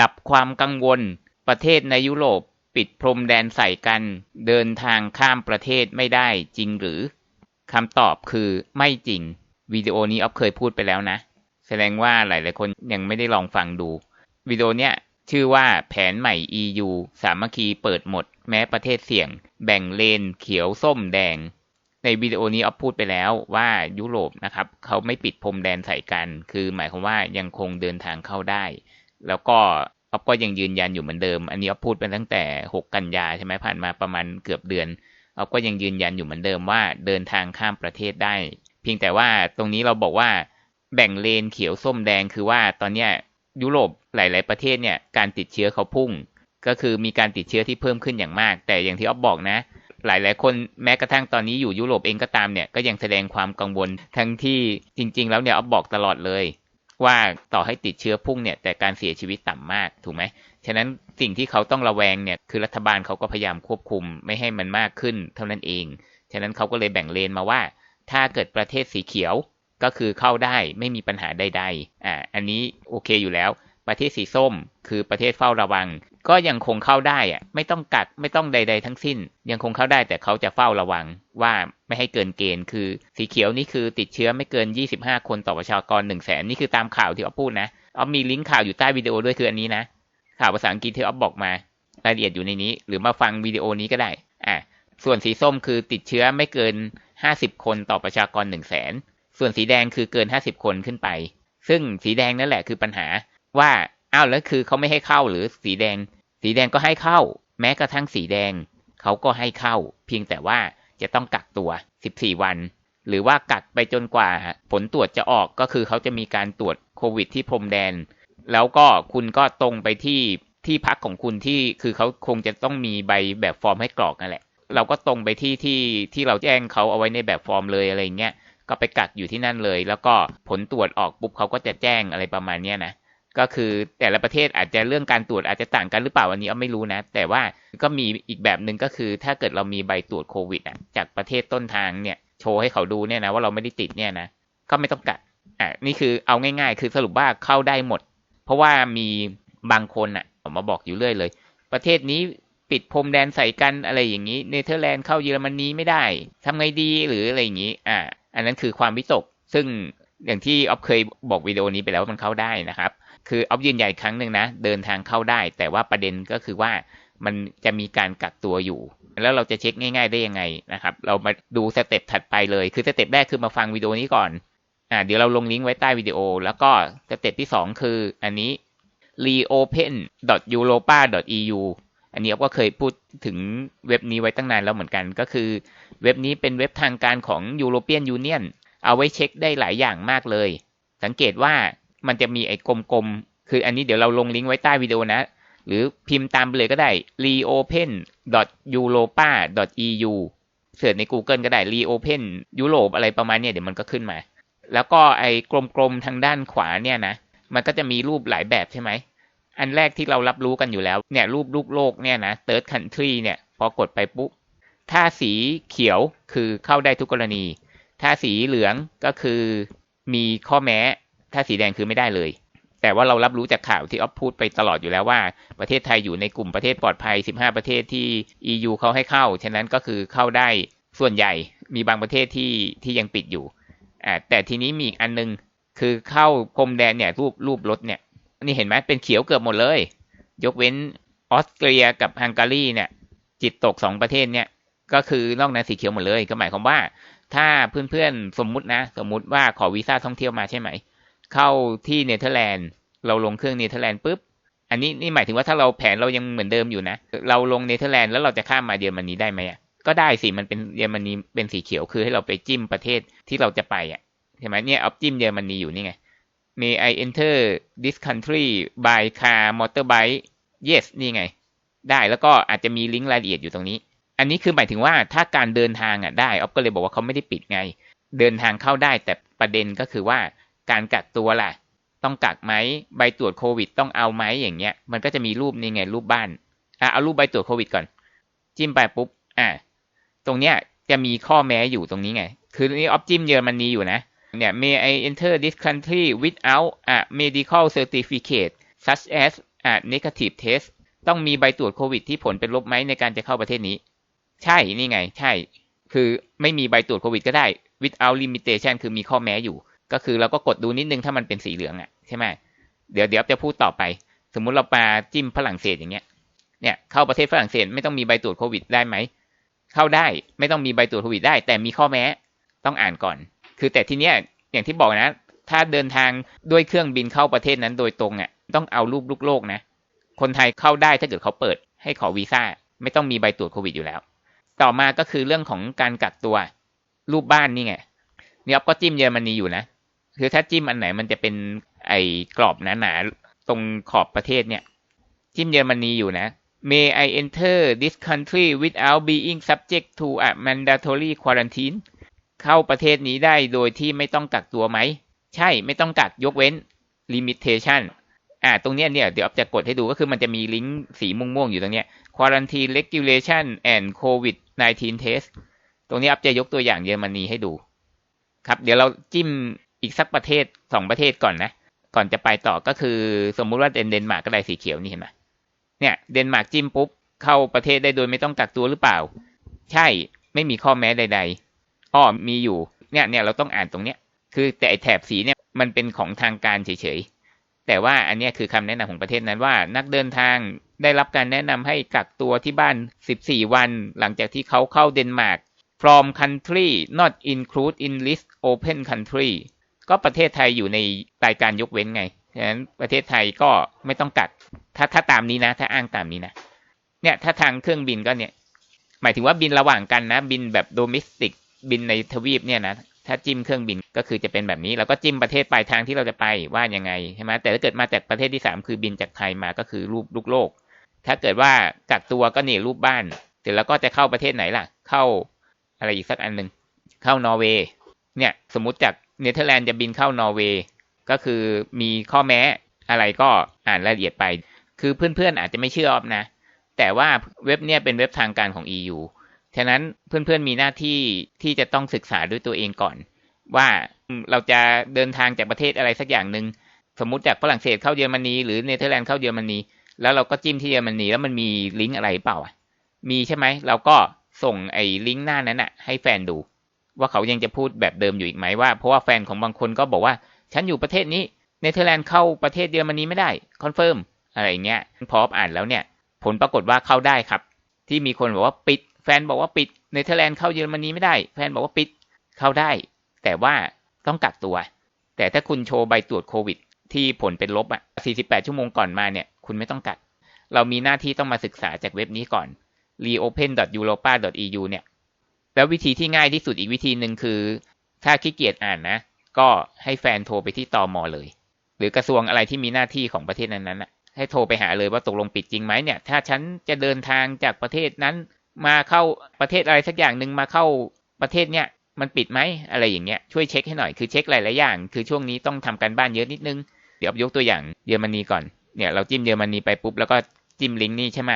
ดับความกังวล ประเทศในยุโรปปิดพรมแดนใส่กัน เดินทางข้ามประเทศไม่ได้จริงหรือคำตอบคือไม่จริง วิดีโอนี้ออฟเคยพูดไปแล้วนะ แสดงว่าหลาย ๆ คนยังไม่ได้ลองฟังดู วิดีโอเนี้ยชื่อว่าแผนใหม่ EU สามัคคีเปิดหมด แม้ประเทศเสี่ยง แบ่งเลน เขียวส้มแดง ในวิดีโอนี้ออฟพูดไปแล้วว่ายุโรปนะครับ เขาไม่ปิดพรมแดนใส่กัน คือหมายความว่ายังคงเดินทางเข้าได้ แล้วก็ออฟก็ยังยืนยันอยู่เหมือนเดิม อันนี้ออฟพูดไปตั้งแต่ 6 กันยาใช่ไหมผ่านมาประมาณเกือบเดือนออฟก็ยังยืนยันอยู่เหมือนเดิมว่าเดินทางข้ามประเทศได้ เพียงแต่ว่าตรงนี้เราบอกว่าแบ่งเลนเขียวส้มแดงคือว่าตอนเนี้ยยุโรปหลาย ๆ ประเทศเนี่ยการติดเชื้อเขาพุ่ง ก็คือมีการติดเชื้อที่เพิ่มขึ้นอย่างมาก แต่อย่างที่อ๊อฟบอกนะ หลาย ๆ คนแม้กระทั่งตอนนี้อยู่ยุโรปเองก็ตามเนี่ยก็ยังแสดงความกังวลทั้งที่จริง ๆ แล้วเนี่ยอ๊อฟบอกตลอดเลย ว่าต่อให้ติดเชื้อพุ่งเนี่ยแต่การเสียชีวิตต่ำมากถูกไหมฉะนั้นสิ่งที่เขาต้องระแวงเนี่ยคือรัฐบาลเขาก็พยายามควบคุมไม่ให้มันมากขึ้นเท่านั้นเอง ฉะนั้นเขาก็เลยแบ่งเลนมาว่า ถ้าเกิดประเทศสีเขียวก็คือเข้าได้ไม่มีปัญหาใดๆอ่าอันนี้โอเคอยู่แล้ว ประเทศสีส้ม คือประเทศเฝ้าระวัง ก็ยังคงเข้าได้อะไม่ต้องกักไม่ต้องใด ๆ ทั้งสิ้น ยังคงเข้าได้แต่เขาจะเฝ้าระวังว่าไม่ให้เกินเกณฑ์คือ สีเขียวนี่คือติดเชื้อไม่เกิน 25 คนต่อประชากร1 0 0 0 0แสนนี่คือตามข่าวที่อ๊อฟพูดนะอ๊อฟมีลิงก์ข่าวอยู่ใต้วิดีโอด้วยคืออันนี้นะ ข่าวภาษาอังกฤษที่อ๊อฟบอกมารายละเอียดอยู่ในนี้ หรือมาฟังวิดีโอนี้ก็ได้อ่าส่วนสีส้มคือติดเชื้อไม่เกิน 50 คนต่อประชากร1 0 0 0 0แสนส่วนสีแดงคือเกิน 50 คนขึ้นไป ซึ่งสีแดงนั่นแหละคือปัญหา ว่าอ้าวแล้วคือเขาไม่ให้เข้าหรือสีแดง สีแดงก็ให้เข้า แม้กระทั่งสีแดงเขาก็ให้เข้า เพียงแต่ว่าจะต้องกักตัว 14 วัน หรือว่ากักไปจนกว่าผลตรวจจะออกก็คือเขาจะมีการตรวจโควิดที่พรมแดน แล้วก็คุณก็ตรงไปที่ที่พักของคุณที่คือเขาคงจะต้องมีใบแบบฟอร์มให้กรอกนั่นแหละ เราก็ตรงไปที่ที่ที่เราแจ้งเขาเอาไว้ในแบบฟอร์มเลยอะไรเงี้ยก็ไปกักอยู่ที่นั่นเลย แล้วก็ผลตรวจออกปุ๊บเขาก็จะแจ้งอะไรประมาณนี้นะ ก็คือแต่ละประเทศอาจจะเรื่องการตรวจอาจจะต่างกันหรือเปล่าอันนี้อ้อไม่รู้นะ แต่ว่าก็มีอีกแบบหนึ่งก็คือ ถ้าเกิดเรามีใบตรวจโควิดอะจากประเทศต้นทางเนี่ยโชว์ให้เขาดูเนี่ยนะว่าเราไม่ได้ติดเนี่ยนะก็ไม่ต้องกัดอะนี่คือเอาง่าย ๆ คือสรุปว่าเข้าได้หมด เพราะว่ามีบางคนอะออกมาบอกอยู่เรื่อยเลย ประเทศนี้ปิดพรมแดนใส่กันอะไรอย่างนี้เนเธอร์แลนด์เข้าเยอรมนีไม่ได้ทำไงดีหรืออะไรอย่างนี้อ่าอันนั้นคือความวิตก ซึ่งอย่างที่ออฟเคยบอกวิดีโอนี้ไปแล้วว่ามันเข้าได้นะครับ คือออฟยืนยันครั้งหนึ่งนะ เดินทางเข้าได้ แต่ว่าประเด็นก็คือว่ามันจะมีการกักตัวอยู่ แล้วเราจะเช็คง่าย ๆได้ยังไงนะครับ เรามาดูสเต็ปถัดไปเลย คือสเต็ปแรกคือมาฟังวิดีโอนี้ก่อนอ่าเดี๋ยวเราลงลิงก์ไว้ใต้วิดีโอ แล้วก็สเต็ปที่ 2 คืออันนี้ reopen.europa.eu อันนี้ก็เคยพูดถึงเว็บนี้ไว้ตั้งนานแล้วเหมือนกัน ก็คือเว็บนี้เป็นเว็บทางการของ European Union เอาไว้เช็คได้หลายอย่างมากเลย สังเกตว่า มันจะมีไอ้กลมๆ คืออันนี้เดี๋ยวเราลงลิงก์ไว้ใต้วิดีโอนะ หรือพิมพ์ตามไปเลยก็ได้ reopen.europa.eu เสิร์ชใน Google ก็ได้ reopen ยุโรปอะไรประมาณนี้เดี๋ยวมันก็ขึ้นมา แล้วก็ไอ้กลมๆ ทางด้านขวาเนี่ยนะ มันก็จะมีรูปหลายแบบใช่ไหม อันแรกที่เรารับรู้กันอยู่แล้ว เนี่ยรูปลูกโลกเนี่ยนะ third country เนี่ย พอกดไปปุ๊บ ถ้าสีเขียวคือเข้าได้ทุกกรณี ถ้าสีเหลืองก็คือมีข้อแม้ ถ้าสีแดงคือไม่ได้เลย แต่ว่าเรารับรู้จากข่าวที่ออฟพูดไปตลอดอยู่แล้วว่า ประเทศไทยอยู่ในกลุ่มประเทศปลอดภัย 15 ประเทศที่ EU เขาให้เข้า ฉะนั้นก็คือเข้าได้ส่วนใหญ่มีบางประเทศที่ที่ยังปิดอยู่อ่าแต่ทีนี้มีอีกอันนึงคือเข้าพรมแดนเนี่ยรูปรูปรถเนี่ยนี่เห็นไหมเป็นเขียวเกือบหมดเลย ยกเว้นออสเตรียกับฮังการีเนี่ย จิตตกสองประเทศเนี่ย ก็คือนอกนั้นสีเขียวหมดเลย ก็หมายความว่า ถ้าเพื่อนๆสมมุตินะ สมมุติว่าขอวีซ่าท่องเที่ยวมาใช่ไหม เข้าที่เนเธอร์แลนด์เราลงเครื่องเนเธอร์แลนด์ปุ๊บ อันนี้นี่หมายถึงว่าถ้าเราแผนเรายังเหมือนเดิมอยู่นะ เราลงเนเธอร์แลนด์แล้วเราจะข้ามมาเยอรมนีได้ไหมอะก็ได้สิมันเป็นเยอรมนีเป็นสีเขียวคือให้เราไปจิ้มประเทศที่เราจะไปอะใช่ไหมเนี่ยออฟจิ้มเยอรมนีอยู่นี่ไง May I enter this country by car motorbike yes นี่ไง ได้แล้วก็อาจจะมีลิงก์รายละเอียดอยู่ตรงนี้ อันนี้คือหมายถึงว่าถ้าการเดินทางอะได้ออฟก็เลยบอกว่าเขาไม่ได้ปิดไง เดินทางเข้าได้แต่ประเด็นก็คือว่า การกักตัวล่ะ ต้องกักไหมใบตรวจโควิด ต้องเอาไหมอย่างเงี้ย มันก็จะมีรูปนี่ไงรูปบ้านอะเอารูปใบตรวจโควิดก่อน จิ้มไปปุ๊บอะตรงเนี้ยจะมีข้อแม้อยู่ตรงนี้ไง คือนี่ออฟจิ้มเยอรมนีอยู่นะ เนี่ย may I enter this country without a medical certificate such as อ่า negative test ต้องมีใบตรวจโควิดที่ผลเป็นลบไหมในการจะเข้าประเทศนี้ ใช่ นี่ไง ใช่ คือไม่มีใบตรวจโควิดก็ได้ without limitation คือมีข้อแม้อยู่ ก็คือเราก็กดดูนิดนึงถ้ามันเป็นสีเหลืองอะใช่ไหมเดี๋ยวเดี๋ยวจะพูดต่อไป สมมุติเราปาจิ้มฝรั่งเศสอย่างเงี้ย เนี่ยเข้าประเทศฝรั่งเศสไม่ต้องมีใบตรวจโควิดได้ไหม เข้าได้ไม่ต้องมีใบตรวจโควิดได้ แต่มีข้อแม้ต้องอ่านก่อน คือแต่ทีเนี้ยอย่างที่บอกนะ ถ้าเดินทางด้วยเครื่องบินเข้าประเทศนั้นโดยตรงอะต้องเอารูปลูกโลกนะ คนไทยเข้าได้ถ้าเกิดเขาเปิด ให้ขอวีซ่าไม่ต้องมีใบตรวจโควิดอยู่แล้ว ต่อมาก็คือเรื่องของการกักตัวรูปบ้านนี่ไงนี่อ๊อฟก็จิ้มเยอรมนีอยู่นะ คือถ้าจิ้มอันไหนมันจะเป็นไอ้กรอบหนาๆตรงขอบประเทศเนี่ย จิ้มเยอรมนีอยู่นะ May I enter this country without being subject to a mandatory quarantine เข้าประเทศนี้ได้โดยที่ไม่ต้องกักตัวไหม ใช่ไม่ต้องกักยกเว้น limitation อ่าตรงเนี้ยเนี่ยเดี๋ยวจะกดให้ดูก็คือมันจะมีลิงก์สีม่วงๆอยู่ตรงเนี้ย quarantine regulation and covid 19 test ตรงนี้อัพจะยกตัวอย่างเยอรมนีให้ดู ครับ เดี๋ยวเราจิ้ม อีกสักประเทศสองประเทศก่อนนะ ก่อนจะไปต่อก็คือสมมุติว่าเดนเดนมาร์กก็ได้สีเขียวนี่เห็นไหมเนี่ยเดนมาร์กจิ้มปุ๊บเข้าประเทศได้โดยไม่ต้องกักตัวหรือเปล่า ใช่ไม่มีข้อแม้ใด ๆอ้อมีอยู่เนี่ยเนี่ยเราต้องอ่านตรงเนี้ยคือแต่แถบสีเนี่ยมันเป็นของทางการเฉยๆแต่ว่าอันนี้คือคำแนะนำของประเทศนั้นว่า นักเดินทางได้รับการแนะนำให้กักตัวที่บ้าน 14 วัน หลังจากที่เขาเข้าเดนมาร์ก from country not include in list open country ก็ประเทศไทยอยู่ในรายการยกเว้นไงฉะนั้นประเทศไทยก็ไม่ต้องกักถ้าถ้าตามนี้นะ ถ้าอ้างตามนี้นะ เนี่ยถ้าทางเครื่องบินก็เนี่ย หมายถึงว่าบินระหว่างกันนะ บินแบบโดเมสติกบินในทวีปเนี่ยนะถ้าจิ้มเครื่องบินก็คือจะเป็นแบบนี้ แล้วก็จิ้มประเทศปลายทางที่เราจะไปว่ายังไงใช่ไหมแต่ถ้าเกิดมาจากประเทศที่สามคือบินจากไทยมาก็คือรูปลูกโลก ถ้าเกิดว่ากักตัวก็เนี่ยรูปบ้านเสร็จแล้วก็จะเข้าประเทศไหนล่ะ เข้าอะไรอีกสักอันหนึ่งเข้านอร์เวย์เนี่ยสมมติจาก เนเธอร์แลนด์จะบินเข้านอร์เวย์ก็คือมีข้อแม้อะไรก็อ่านรายละเอียดไป คือเพื่อนๆอาจจะไม่เชื่อออฟนะ แต่ว่าเว็บเนี่ยเป็นเว็บทางการของ EU ฉะนั้นเพื่อนๆมีหน้าที่ที่จะต้องศึกษาด้วยตัวเองก่อน ว่าเราจะเดินทางจากประเทศอะไรสักอย่างหนึ่งสมมุติจากฝรั่งเศสเข้าเยอรมนีหรือเนเธอร์แลนด์เข้าเยอรมนีแล้วเราก็จิ้มที่เยอรมนีแล้วมันมีลิงก์อะไรเปล่ามีใช่ไหมเราก็ส่งไอ้ลิงก์หน้านั้นอะให้แฟนดู ว่าเขายังจะพูดแบบเดิมอยู่อีกไหมว่าเพราะว่าแฟนของบางคนก็บอกว่า ฉันอยู่ประเทศนี้เนเธอร์แลนด์เข้าประเทศเยอรมนีไม่ได้คอนเฟิร์มอะไรเงี้ยพออ่านแล้วเนี่ย ผลปรากฏว่าเข้าได้ครับ ที่มีคนบอกว่าปิด แฟนบอกว่าปิดเนเธอร์แลนด์เข้าเยอรมนีไม่ได้ แฟนบอกว่าปิดเข้าได้ แต่ว่าต้องกักตัว แต่ถ้าคุณโชว์ใบตรวจโควิด ที่ผลเป็นลบอะ 48 ชั่วโมงก่อนมาเนี่ย คุณไม่ต้องกัก เรามีหน้าที่ต้องมาศึกษาจากเว็บนี้ก่อน reopen.europa.eu เนี่ย แล้ววิธีที่ง่ายที่สุดอีกวิธีหนึ่งคือ ถ้าขี้เกียจอ่านนะ ก็ให้แฟนโทรไปที่ตอมอเลย หรือกระทรวงอะไรที่มีหน้าที่ของประเทศนั้นๆน่ะให้โทรไปหาเลยว่าตกลงปิดจริงไหมเนี่ย ถ้าฉันจะเดินทางจากประเทศนั้น มาเข้าประเทศอะไรสักอย่างหนึ่งมาเข้าประเทศเนี่ยมันปิดไหมอะไรอย่างเงี้ยช่วยเช็คให้หน่อยคือเช็คหลายๆอย่าง คือช่วงนี้ต้องทำการบ้านเยอะนิดนึง เดี๋ยวยกตัวอย่างเยอรมนีก่อนเนี่ยเราจิ้มเยอรมนีไปปุ๊บแล้วก็จิ้มลิงก์นี่ใช่ไหม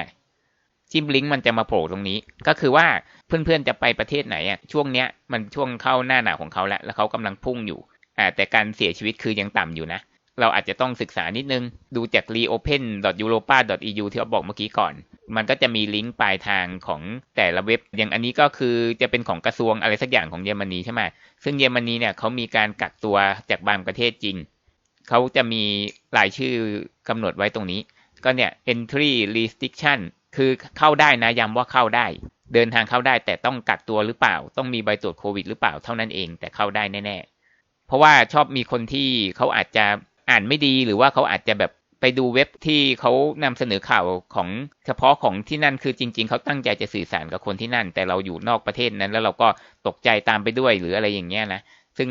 จิ้มลิงก์มันจะมาโผล่ตรงนี้ ก็คือว่าเพื่อนๆจะไปประเทศไหนอะช่วงเนี้ยมันช่วงเข้าหน้าหนาวของเขาแล้วแล้วเขากำลังพุ่งอยู่อ่าแต่การเสียชีวิตคือยังต่ำอยู่นะ เราอาจจะต้องศึกษานิดนึง ดูจาก reopen.europa.eu ที่เราบอกเมื่อกี้ก่อน มันก็จะมีลิงก์ปลายทางของแต่ละเว็บ อย่างอันนี้ก็คือจะเป็นของกระทรวงอะไรสักอย่างของเยอรมนีใช่ไหมซึ่งเยอรมนีเนี่ยเขามีการกักตัวจากบางประเทศจริงเขาจะมีรายชื่อกำหนดไว้ตรงนี้ ก็เนี่ย entry restriction คือเข้าได้นะย้ำว่าเข้าได้ เดินทางเข้าได้แต่ต้องกักตัวหรือเปล่า ต้องมีใบตรวจโควิดหรือเปล่าเท่านั้นเองแต่เข้าได้แน่ๆ เพราะว่าชอบมีคนที่เขาอาจจะอ่านไม่ดีหรือว่าเขาอาจจะแบบไปดูเว็บที่เขานำเสนอข่าวของเฉพาะของที่นั่นคือจริง ๆ เขาตั้งใจจะสื่อสารกับคนที่นั่น แต่เราอยู่นอกประเทศนั้น แล้วเราก็ตกใจตามไปด้วยหรืออะไรอย่างเงี้ยนะซึ่ง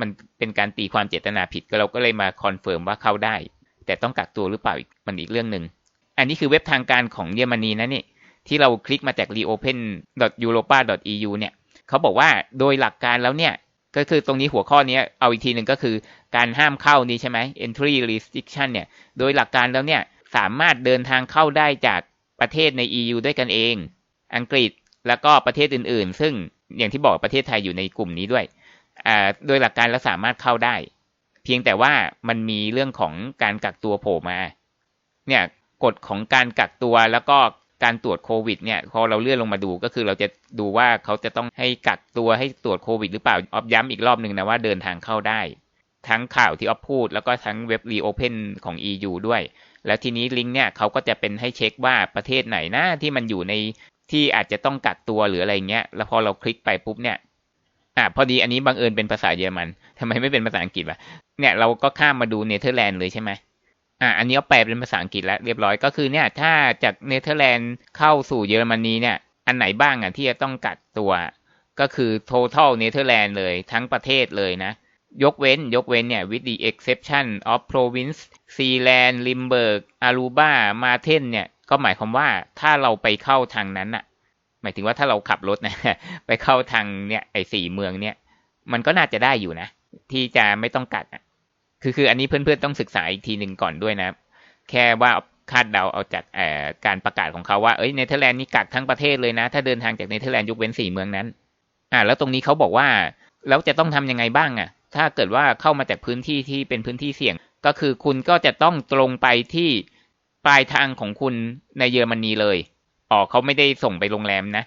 มันเป็นการตีความเจตนาผิดก็เราก็เลยมาคอนเฟิร์มว่าเข้าได้ แต่ต้องกักตัวหรือเปล่าอีกมันอีกเรื่องหนึ่ง อันนี้คือเว็บทางการของเยอรมนีนะนี่ที่เราคลิกมาจาก reopen.europa.eu เนี่ยเขาบอกว่าโดยหลักการแล้วเนี่ย ก็คือตรงนี้หัวข้อนี้เอาอีกทีหนึ่งก็คือการห้ามเข้านี้ใช่ไหม entry restriction เนี่ย โดยหลักการแล้วเนี่ย สามารถเดินทางเข้าได้จากประเทศใน EU ด้วยกันเอง อังกฤษแล้วก็ประเทศอื่น ๆ ซึ่งอย่างที่บอกประเทศไทยอยู่ในกลุ่มนี้ด้วยอ่าโดยหลักการแล้วสามารถเข้าได้ เพียงแต่ว่ามันมีเรื่องของการกักตัวโผล่มา เนี่ย กฎของการกักตัวแล้วก็การตรวจโควิดเนี่ยพอเราเลื่อนลงมาดูก็คือเราจะดูว่าเขาจะต้องให้กักตัวให้ตรวจโควิดหรือเปล่าออฟย้ำอีกรอบหนึ่งนะว่าเดินทางเข้าได้ ทั้งข่าวที่ออฟพูด แล้วก็ทั้งเว็บรีโอเพนของ EU ด้วย แล้วทีนี้ลิงก์เนี่ยเขาก็จะเป็นให้เช็คว่าประเทศไหนนะที่มันอยู่ในที่อาจจะต้องกักตัวหรืออะไรเงี้ย แล้วพอเราคลิกไปปุ๊บเนี่ยอ่าพอดีอันนี้บังเอิญเป็นภาษาเยอรมันทำไมไม่เป็นภาษาอังกฤษวะเนี่ยเราก็ข้ามมาดูเนเธอร์แลนด์เลยใช่ไหม อ่าอันนี้เอาแปลเป็นภาษาอังกฤษแล้วเรียบร้อยก็คือเนี่ย ถ้าจากเนเธอร์แลนด์เข้าสู่เยอรมนีเนี่ย อันไหนบ้างอะที่จะต้องกักตัว ก็คือ total เนเธอร์แลนด์เลยทั้งประเทศเลยนะ ยกเว้นยกเว้นเนี่ย with the exception of province Sealand Limburg Aruba Marten เนี่ย ก็หมายความว่าถ้าเราไปเข้าทางนั้นอะหมายถึงว่าถ้าเราขับรถนะไปเข้าทางเนี่ยไอ้สี่เมืองเนี่ย มันก็น่าจะได้อยู่นะ ที่จะไม่ต้องกัดอะ คือคืออันนี้เพื่อนๆต้องศึกษาอีกทีหนึ่งก่อนด้วยนะ แค่ว่าคาดเดาเอาจากการประกาศของเขาว่าเอ้ยเนเธอร์แลนด์นี่กักทั้งประเทศเลยนะ ถ้าเดินทางจากเนเธอร์แลนด์ยกเว้นสี่เมืองนั้น อ่า แล้วตรงนี้เขาบอกว่าแล้วจะต้องทำยังไงบ้างอะ ถ้าเกิดว่าเข้ามาจากพื้นที่ที่เป็นพื้นที่เสี่ยง ก็คือคุณก็จะต้องตรงไปที่ปลายทางของคุณในเยอรมนีเลยอ๋อเขาไม่ได้ส่งไปโรงแรมนะ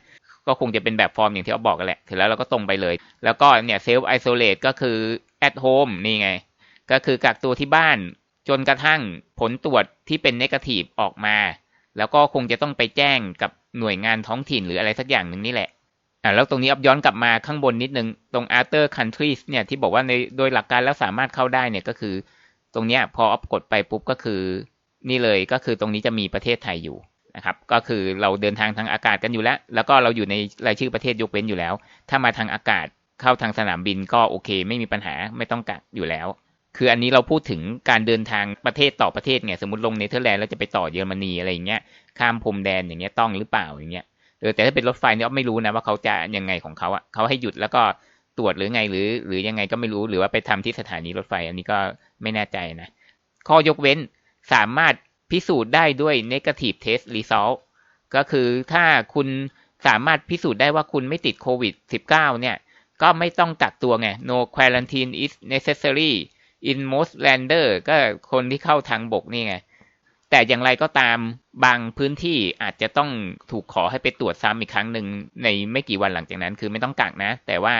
ก็คงจะเป็นแบบฟอร์มอย่างที่เขาบอกกันแหละเสร็จแล้วเราก็ตรงไปเลย แล้วก็เนี่ยเซลฟ์ไอโซเลตก็คือ at home นี่ไง ก็คือกักตัวที่บ้าน จนกระทั่งผลตรวจที่เป็นเนกาทีฟออกมา แล้วก็คงจะต้องไปแจ้งกับหน่วยงานท้องถิ่นหรืออะไรสักอย่างหนึ่งนี่แหละอ่าแล้วตรงนี้อับย้อนกลับมาข้างบนนิดนึง ตรง other countries เนี่ยที่บอกว่าในโดยหลักการแล้วสามารถเข้าได้เนี่ยก็คือ ตรงเนี้ยพออัพกดไปปุ๊บก็คือ นี่เลยก็คือตรงนี้จะมีประเทศไทยอยู่นะครับก็คือเราเดินทางทางอากาศกันอยู่แล้ว แล้วก็เราอยู่ในรายชื่อประเทศยกเว้นอยู่แล้ว ถ้ามาทางอากาศเข้าทางสนามบินก็โอเค ไม่มีปัญหาไม่ต้องกักอยู่แล้ว คืออันนี้เราพูดถึงการเดินทางประเทศต่อประเทศไงสมมติลงเนเธอร์แลนด์แล้วจะไปต่อเยอรมนีอะไรอย่างเงี้ยข้ามพรมแดนอย่างเงี้ยต้องหรือเปล่าอย่างเงี้ยเออแต่ถ้าเป็นรถไฟเนี่ยไม่รู้นะว่าเขาจะยังไงของเขาอะเขาให้หยุดแล้วก็ตรวจหรือไงหรือ หรือยังไงก็ไม่รู้หรือว่าไปทำที่สถานีรถไฟ อันนี้ก็ไม่แน่ใจนะ ข้อยกเว้นสามารถพิสูจน์ได้ด้วย negative test result ก็คือถ้าคุณสามารถพิสูจน์ได้ว่าคุณไม่ติดโควิด -19 เนี่ย ก็ไม่ต้องกักตัวไง no quarantine is necessary in most lander ก็คนที่เข้าทางบกนี่ไง แต่อย่างไรก็ตามบางพื้นที่อาจจะต้องถูกขอให้ไปตรวจซ้ำอีกครั้งหนึ่งในไม่กี่วันหลังจากนั้น คือไม่ต้องกักนะ แต่ว่า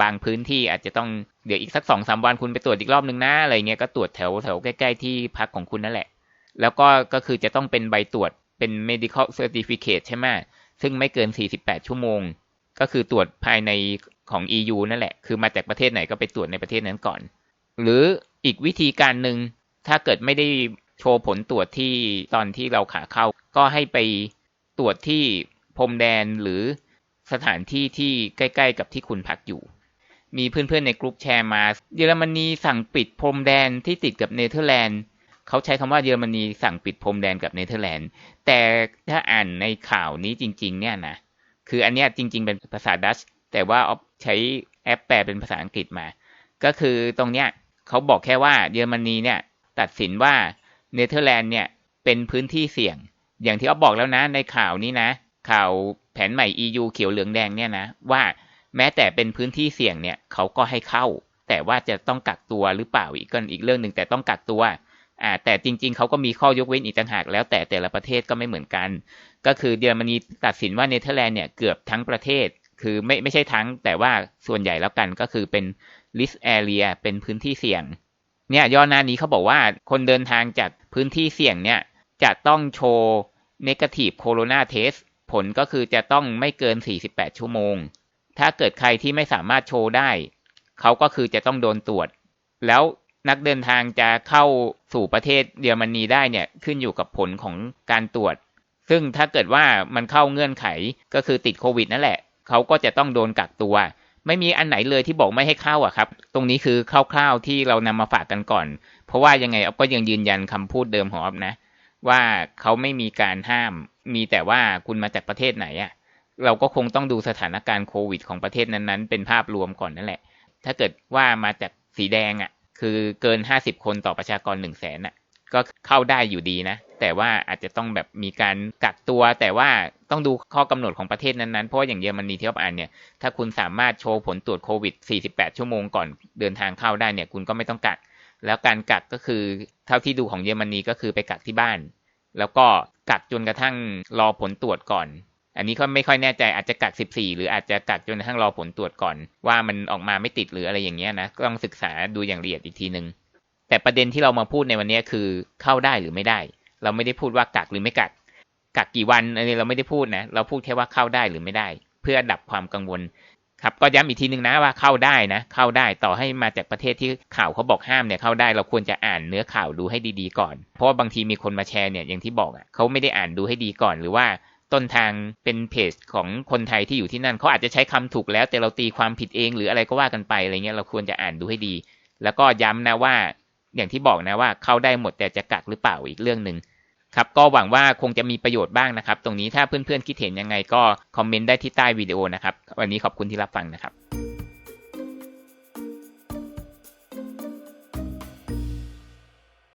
บางพื้นที่อาจจะต้องเดี๋ยวอีกสักสองสามวันคุณไปตรวจอีกรอบหนึ่งนะอะไรเงี้ยก็ตรวจแถวแถวใกล้ๆที่พักของคุณนั่นแหละ แล้วก็ก็คือจะต้องเป็นใบตรวจเป็น medical certificate ใช่ไหมซึ่งไม่เกิน 48 ชั่วโมง ก็คือตรวจภายในของ EU นั่นแหละ คือมาจากประเทศไหนก็ไปตรวจในประเทศนั้นก่อน หรืออีกวิธีการหนึ่งถ้าเกิดไม่ได้โชว์ผลตรวจที่ตอนที่เราขาเข้า ก็ให้ไปตรวจที่พรมแดนหรือสถานที่ที่ใกล้ ๆ กับที่คุณพักอยู่ มีเพื่อนๆในกลุ่มแชร์มา เยอรมนีสั่งปิดพรมแดนที่ติดกับเนเธอร์แลนด์เขาใช้คำว่าเยอรมนีสั่งปิดพรมแดนกับเนเธอร์แลนด์ แต่ถ้าอ่านในข่าวนี้จริง ๆ เนี่ยนะ คืออันเนี้ยจริง ๆ เป็นภาษาดัชแต่ว่าออใช้แอปแปลเป็นภาษาอังกฤษมา ก็คือตรงเนี้ย เขาบอกแค่ว่าเยอรมนีเนี่ยตัดสินว่าเนเธอร์แลนด์เนี่ยเป็นพื้นที่เสี่ยง อย่างที่ออฟบอกแล้วนะในข่าวนี้นะ ข่าวแผนใหม่ EU เขียวเหลืองแดงเนี่ยนะว่าแม้แต่เป็นพื้นที่เสี่ยงเนี่ยเขาก็ให้เข้า แต่ว่าจะต้องกักตัวหรือเปล่าอีกก็อีกเรื่องหนึ่งแต่ต้องกักตัวอ่าแต่จริงๆเขาก็มีข้อยกเว้นอีกต่างหากแล้วแต่แต่ละประเทศก็ไม่เหมือนกัน ก็คือเยอรมนีตัดสินว่าเนเธอร์แลนด์เนี่ยเกือบทั้งประเทศ คือไม่ไม่ใช่ทั้งแต่ว่าส่วนใหญ่แล้วกันก็คือเป็น list area เป็นพื้นที่เสี่ยง เนี่ยย่อหน้านี้เขาบอกว่าคนเดินทางจากพื้นที่เสี่ยงเนี่ยจะต้องโชว์ negative corona test ผลก็คือจะต้องไม่เกิน 48 ชั่วโมง ถ้าเกิดใครที่ไม่สามารถโชว์ได้ เขาก็คือจะต้องโดนตรวจ แล้วนักเดินทางจะเข้าสู่ประเทศเยอรมนีได้เนี่ยขึ้นอยู่กับผลของการตรวจ ซึ่งถ้าเกิดว่ามันเข้าเงื่อนไขก็คือติดโควิดนั่นแหละ เขาก็จะต้องโดนกักตัว ไม่มีอันไหนเลยที่บอกไม่ให้เข้าอะครับ ตรงนี้คือคร่าวๆที่เรานำมาฝากกันก่อน เพราะว่ายังไงอ๊อฟก็ยังยืนยันคำพูดเดิมของอ๊อฟนะ ว่าเขาไม่มีการห้าม มีแต่ว่าคุณมาจากประเทศไหนอะเราก็คงต้องดูสถานการณ์โควิดของประเทศนั้นๆ เป็นภาพรวมก่อนนั่นแหละ ถ้าเกิดว่ามาจากสีแดงอะ คือเกินห้าสิบคนต่อประชากรหนึ่งแสนน่ะ ก็เข้าได้อยู่ดีนะ แต่ว่าอาจจะต้องแบบมีการกักตัว แต่ว่าต้องดูข้อกำหนดของประเทศนั้นๆ เพราะอย่างเยอรมนีที่เราอ่านเนี่ยถ้าคุณสามารถโชว์ผลตรวจโควิด 48 ชั่วโมงก่อนเดินทางเข้าได้เนี่ยคุณก็ไม่ต้องกัก แล้วการกักก็คือเท่าที่ดูของเยอรมนีก็คือไปกักที่บ้าน แล้วก็กักจนกระทั่งรอผลตรวจก่อนอันนี้ก็ไม่ค่อยแน่ใจอาจจะกัก 14 หรืออาจจะกักจนกระทั่งรอผลตรวจก่อน ว่ามันออกมาไม่ติดหรืออะไรอย่างเงี้ยนะต้องศึกษาดูอย่างละเอียดอีกทีหนึ่งแต่ประเด็นที่เรามาพูดในวันนี้คือเข้าได้หรือไม่ได้ เราไม่ได้พูดว่ากักหรือไม่กัก กักกี่วันอันนี้เราไม่ได้พูดนะ เราพูดแค่ว่าเข้าได้หรือไม่ได้ เพื่อดับความกังวล ครับ ก็ย้ำอีกทีหนึ่งนะว่าเข้าได้นะ เข้าได้ต่อให้มาจากประเทศที่ข่าวเขาบอกห้ามเนี่ยเข้าได้ เราควรจะอ่านเนื้อข่าวดูให้ดีๆก่อน เพราะว่าบางทีมีคนมาแชร์เนี่ยอย่างที่บอกอะเขาไม่ได้อ่านดูให้ดีก่อนหรือว่าต้นทางเป็นเพจของคนไทยที่อยู่ที่นั่นเขาอาจจะใช้คำถูกแล้ว แต่เราตีความผิดเองหรืออะไรก็ว่ากันไปอะไรเงี้ยเราควรจะอ่านดูให้ดี แล้วก็ย้ำนะว่า อย่างที่บอกนะว่าเข้าได้หมดแต่จะกักหรือเปล่าอีกเรื่องหนึ่ง ครับก็หวังว่าคงจะมีประโยชน์บ้างนะครับ ตรงนี้ถ้าเพื่อนๆคิดเห็นยังไงก็คอมเมนต์ได้ที่ใต้วิดีโอนะครับ วันนี้ขอบคุณที่รับฟังนะครับ